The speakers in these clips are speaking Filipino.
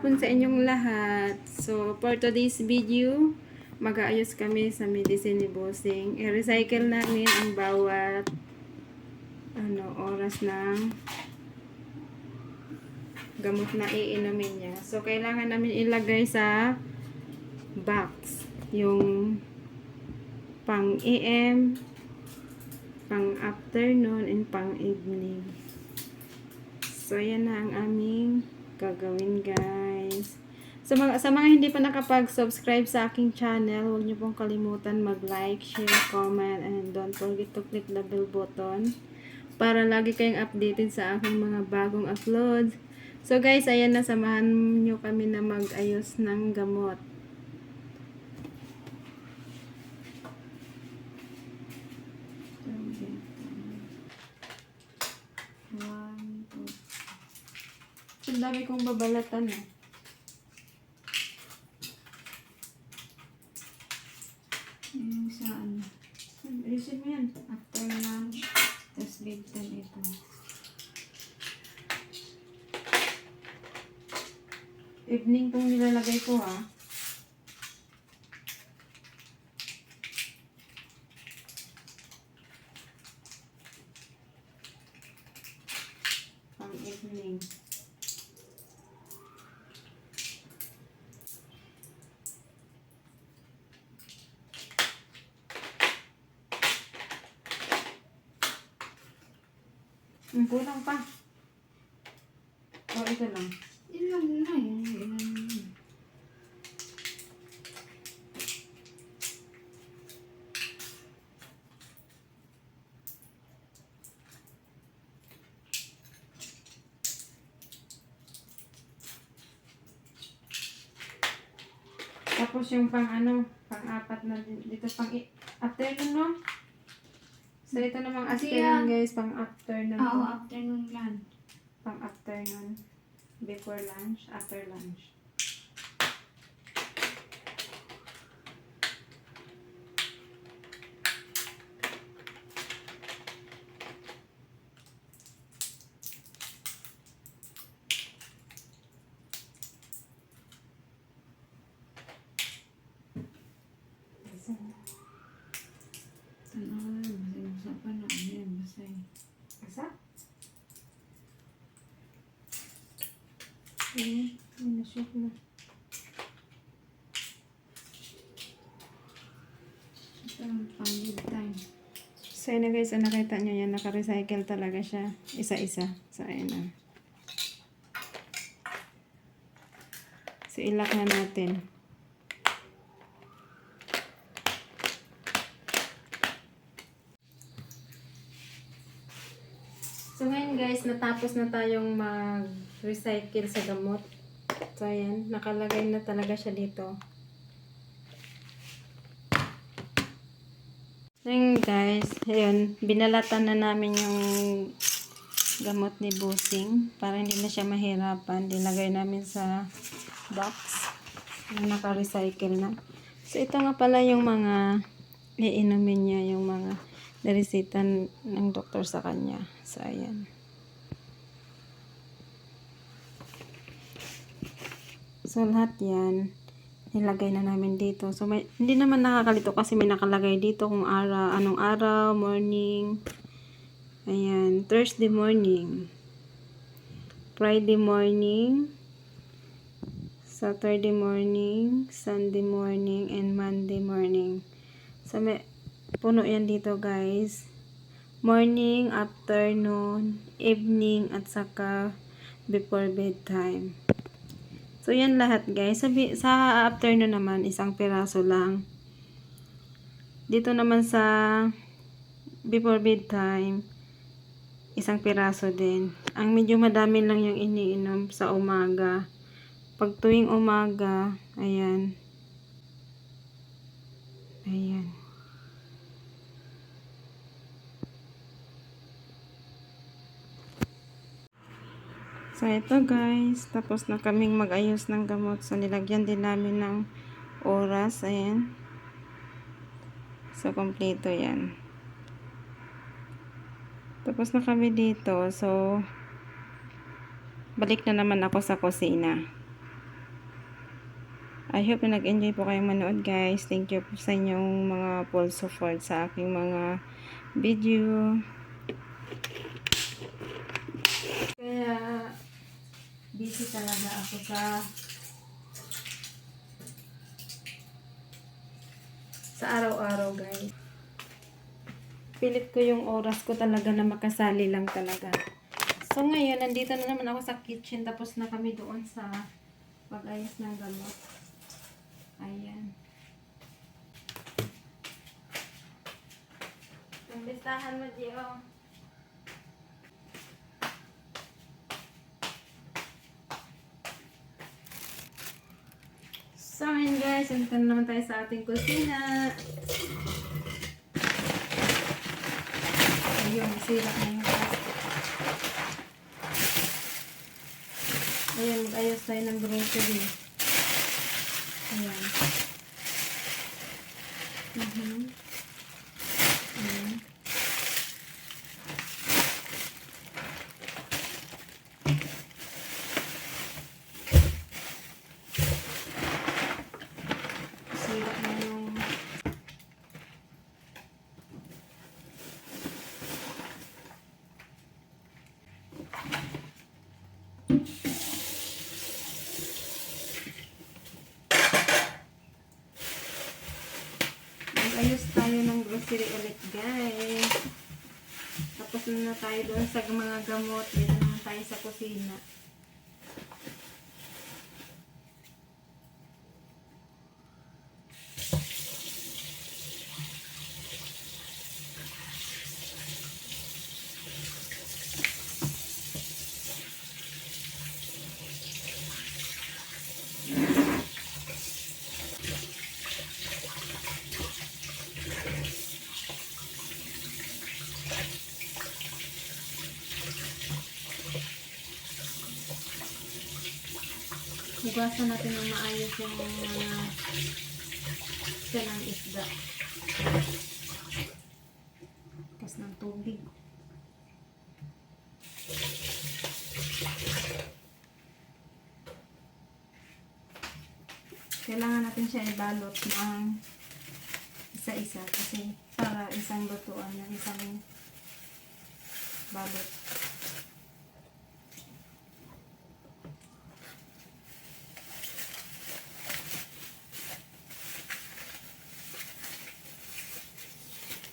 Hapon sa inyong lahat. So, for today's video, mag-aayos kami sa medicine ni Bossing. I-recycle namin ang bawat ano, oras ng gamot na iinumin niya. So, kailangan namin ilagay sa box yung pang AM, pang afternoon, and pang evening. So, yan na ang aming gagawin, guys. Sa mga, sa mga hindi pa nakapag-subscribe sa aking channel, huwag niyo pong kalimutan mag-like, share, comment, and don't forget to click the bell button para lagi kayong updated sa aking mga bagong uploads. So, guys, ayan na, samahan niyo kami na mag-ayos ng gamot. Ang dami kong babalatan eh. Yung sa ano. Ayusin mo yan. After lunch. Tapos bedtime ito. Evening tong nilalagay ko ha. Pang evening. Ang kulang pa. O, ito lang. Yun? Ilan na yun? Tapos yung pang ano, pang apat na di- dito pang afternoon no? So ito namang afternoon guys, pang afternoon. Oo, to. afternoon lang. Pang afternoon. Before lunch, after lunch. Ano na, basa-basa pa na. Ano yan, basa eh. Asa? Na-shock na. Ito ang pang time. So yun na guys, ang nakita nyo yan, naka-recycle talaga siya. Isa-isa. So ayun na. So ilak na natin. So ngayon guys, natapos na tayong mag-recycle sa gamot. So ayan, nakalagay na talaga siya dito. Ngayon guys, ayun, binalatan na namin yung gamot ni Busing para hindi na siya mahirapan. Dilagay namin sa box na naka-recycle na. So ito nga pala yung mga iinumin niya, yung mga naresita ng doktor sa kanya. So ayan. So lahat yan, nilagay na namin dito. So, may, hindi naman nakakalito kasi may nakalagay dito kung araw, anong araw, morning. Ayan, Thursday morning. Friday morning. Saturday morning, Sunday morning, and Monday morning. So, may, puno yan dito guys. Morning, afternoon, evening, at saka before bedtime. So, yan lahat guys. Sabi, sa afternoon naman, isang piraso lang. Dito naman sa before bedtime, isang piraso din. Ang medyo madami lang yung iniinom sa umaga. Pag tuwing umaga, ayan. Ayan. So, ito guys. Tapos na kaming mag-ayos ng gamot. So, nilagyan din namin ng oras. Ayan. So, kompleto yan. Tapos na kami dito. So, balik na naman ako sa kusina. I hope na nag-enjoy po kayong manood guys. Thank you po sa inyong mga full support sa aking mga video. Busy talaga ako sa sa araw-araw guys. Pilit ko yung oras ko talaga na makasali lang talaga. So ngayon, nandito na naman ako sa kitchen tapos na kami doon sa pag-ayos ng gamot. Ayan. Yung listahan mo, Gio. So, ayun guys, nandito na naman tayo sa ating kusina. Ayun, sira na yung plastic. Ayan, mag-ayos tayo ng grocery. Ayan. Mhm. Ayan. Sira na yung Mag-ayos tayo ng grocery ulit, guys. Tapos na tayo doon sa mga gamot. Dito naman tayo sa kusina. Hugasan natin ng maayos yung mga siya isda. Kas ng tubig. Kailangan natin siya ibalot ng isa-isa kasi para isang lutuan ng isang balot.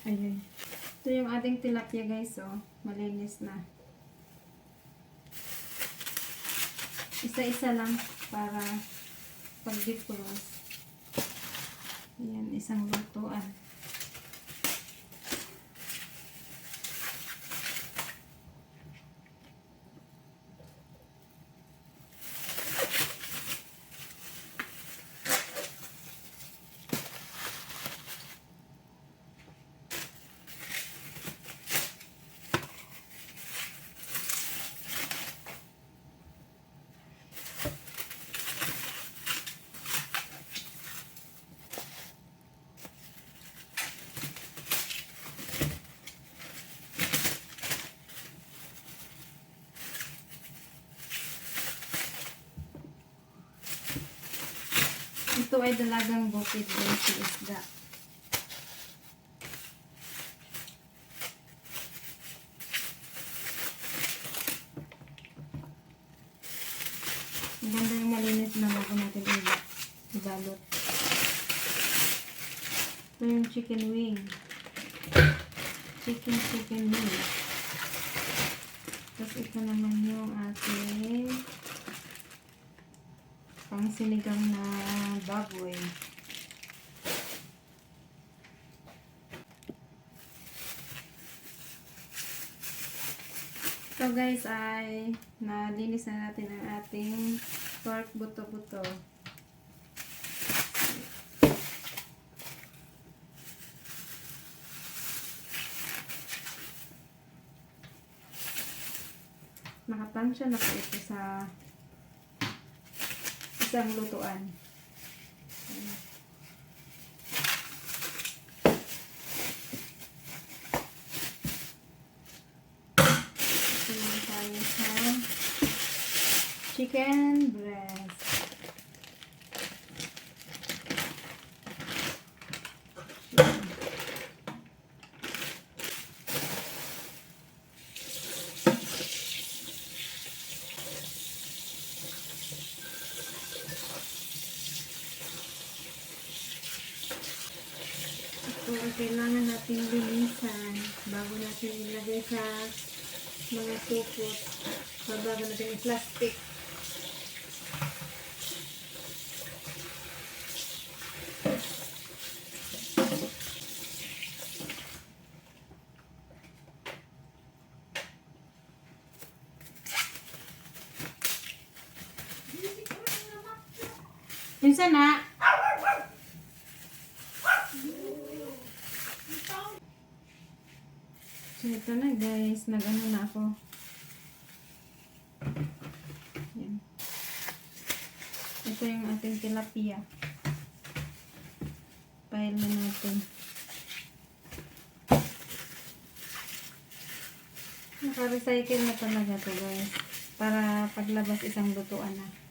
Ayun. Ito yung ating tilapia guys, oh. Malinis na. Isa-isa lang para pag-defrost. Ayan, isang lutuan. Ito ay dalagang bukid din sa isda. Ang ganda yung malinis na bago natin iba- ibalot. Ito yung chicken wing. Chicken chicken wing. Tapos ito naman yung ating pang sinigang na baboy. So guys ay nalinis na natin ang ating pork buto-buto. Nakatansya na po ito sa isang lutuan. Ayan. Ito naman tayo sa chicken breast. ang kailangan natin linisan bago natin ilagay sa mga supot. Babago natin yung plastic. Minsan na. So, ito na guys. Nag-ano na ako. Yan. Ito yung ating tilapia. Pile na natin. Naka-recycle na talaga to guys. Para paglabas isang lutuan na.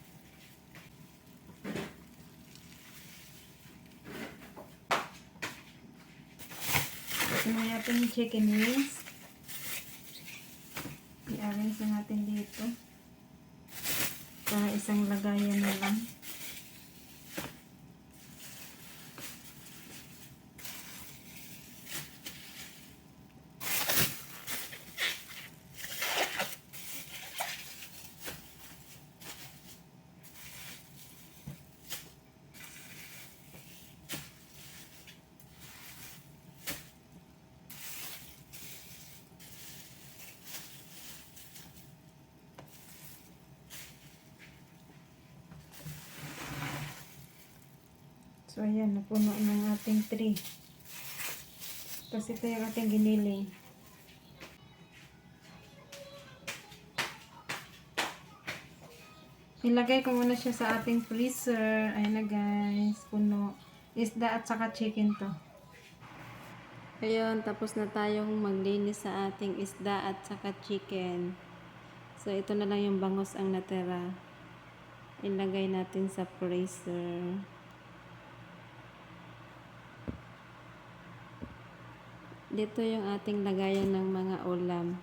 Na natin yung chicken wings. I-arrange na natin dito. Para isang lagayan na lang. So, ayan, napuno ng ating tree. Tapos ito yung ating giniling. Ilagay ko muna siya sa ating freezer. Ayan na guys, puno. Isda at saka chicken to. Ayun, tapos na tayong maglinis sa ating isda at saka chicken. So, ito na lang yung bangos ang natira. Ilagay natin sa freezer. Dito yung ating lagayan ng mga ulam.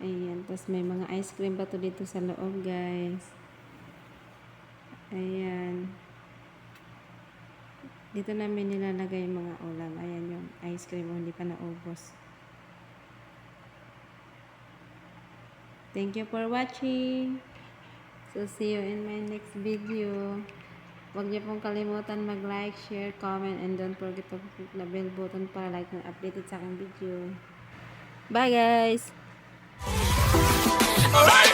Ayan. Tapos may mga ice cream pa to dito sa loob, guys. Ayan. Dito namin nilalagay yung mga ulam. Ayan yung ice cream. Oh, hindi pa naubos. Thank you for watching. So, see you in my next video. Huwag niyo pong kalimutan mag-like, share, comment, and don't forget to click the bell button para like na updated sa aking video. Bye guys! Alright.